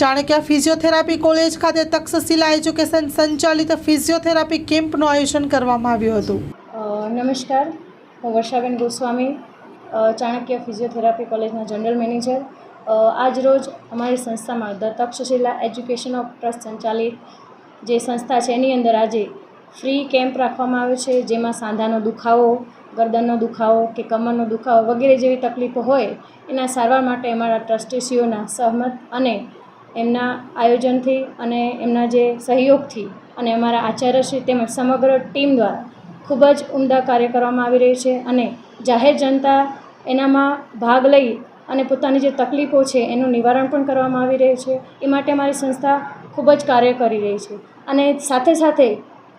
Chanakya physiotherapy college ખાતે Takshashila education સંચાલિત physiotherapy કેમ્પનું આયોજન કરવામાં આવ્યું હતું નમસ્કાર હું વર્ષાબેન ગોસ્વામી ચાણક્ય ફિઝિયોથેરાપી કોલેજના જનરલ મેનેજર આજ રોજ અમારી સંસ્થામાં the Takshashila education of trust સંચાલિત જે સંસ્થા છે એની અંદર આજે ફ્રી કેમ્પ રાખવામાં આવ્યો છે જેમાં સાંધાનો દુખાવો ગરદનનો દુખાવો કે કમરનો દુખાવો વગેરે જેવી તકલીફો હોય એના સારવાર માટે અમારા ટ્રસ્ટીસીઓના સહમત અને એમના આયોજનથી અને એમના જે સહયોગથી અને અમારા આચાર્યશ્રી તેમજ સમગ્ર ટીમ દ્વારા ખૂબ જ ઉમદા કાર્ય કરવામાં આવી રહી છે અને જાહેર જનતા એનામાં ભાગ લઈ અને પોતાની જે તકલીફો છે એનું નિવારણ પણ કરવામાં આવી રહ્યું છે એ માટે અમારી સંસ્થા ખૂબ જ કાર્ય કરી રહી છે અને સાથે સાથે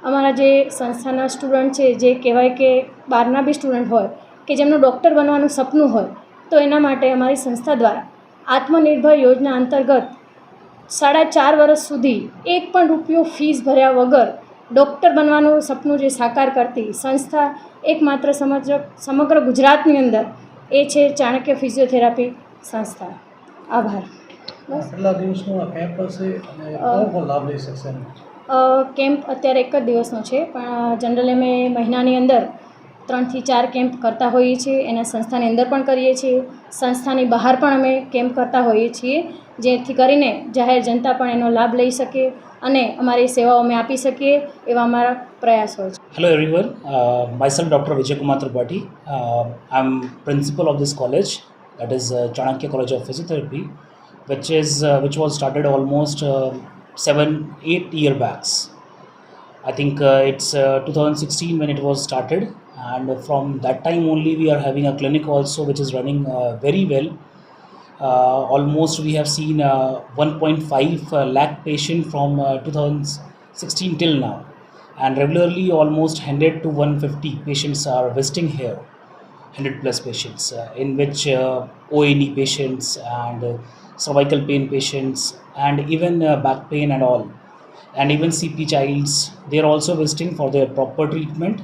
અમારા જે સંસ્થાના સ્ટુડન્ટ છે જે કહેવાય કે બહારના બી સ્ટુડન્ટ હોય કે જેમનું ડૉક્ટર બનવાનું સપનું હોય તો એના માટે અમારી સંસ્થા દ્વારા આત્મનિર્ભર યોજના અંતર્ગત સાડા ચાર વર્ષ સુધી એક પણ રૂપિયો ફીસ ભર્યા વગર ડૉક્ટર બનવાનું સપનું જે સાકાર કરતી સંસ્થા એકમાત્ર સમજ સમગ્ર ગુજરાતની અંદર એ છે ચાણક્ય ફિઝિયોથેરાપી સંસ્થા આભાર કેમ્પ અત્યારે એક જ દિવસનો છે પણ જનરલી અમે મહિનાની અંદર ત્રણથી ચાર કેમ્પ કરતા હોઈએ છીએ એના સંસ્થાની અંદર પણ કરીએ છીએ સંસ્થાની બહાર પણ અમે કેમ્પ કરતા હોઈએ છીએ જેથી કરીને જાહેર જનતા પણ એનો લાભ લઈ શકે અને અમારી સેવાઓ અમે આપી શકીએ એવા અમારા પ્રયાસો છે hello everyone myself doctor Vijaykumar Tripathi I am principal of this college that is Chanakya college of physiotherapy which is uh, which was almost seven eight year eight I backs it's to uh, it's man it when it and from that time only we are having a clinic also which is running uh, very well uh, almost we have seen uh, 1.5 lakh patient from 2016 till now and regularly almost 100 to 150 patients are visiting here 100 plus patients uh, in which uh, patients and uh, cervical pain patients and even back pain and all and even CP childs they are also visiting for their proper treatment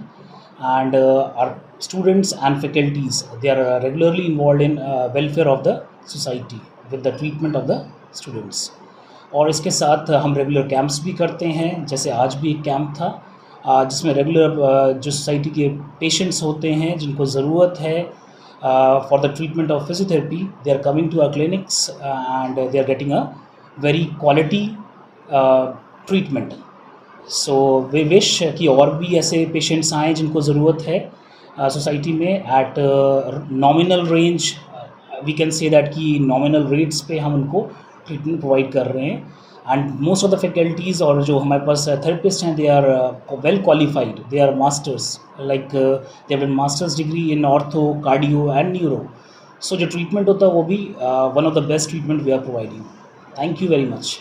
and uh, our students and faculties they are uh, regularly involved in uh, welfare of the society with the treatment of the students और इसके साथ हम regular camps भी करते हैं जैसे आज भी एक कैंप था जिसमें रेगुलर जो सोसाइटी के पेशेंट्स होते हैं जिनको ज़रूरत है for the treatment of physiotherapy they are coming to our clinics and they are getting a very quality treatment so we wish कि और भी ऐसे पेशेंट्स आएँ जिनको ज़रूरत है सोसाइटी uh, में at nominal range we can say that कि नॉमिनल रेट्स पे हम उनको ट्रीटमेंट प्रोवाइड कर रहे हैं and most of the faculties और जो हमारे पास थेरेपिस्ट uh, हैं they are well qualified they are masters like they have masters degree in ortho cardio and neuro so जो ट्रीटमेंट होता है वो भी one of the best treatment we are providing thank you very much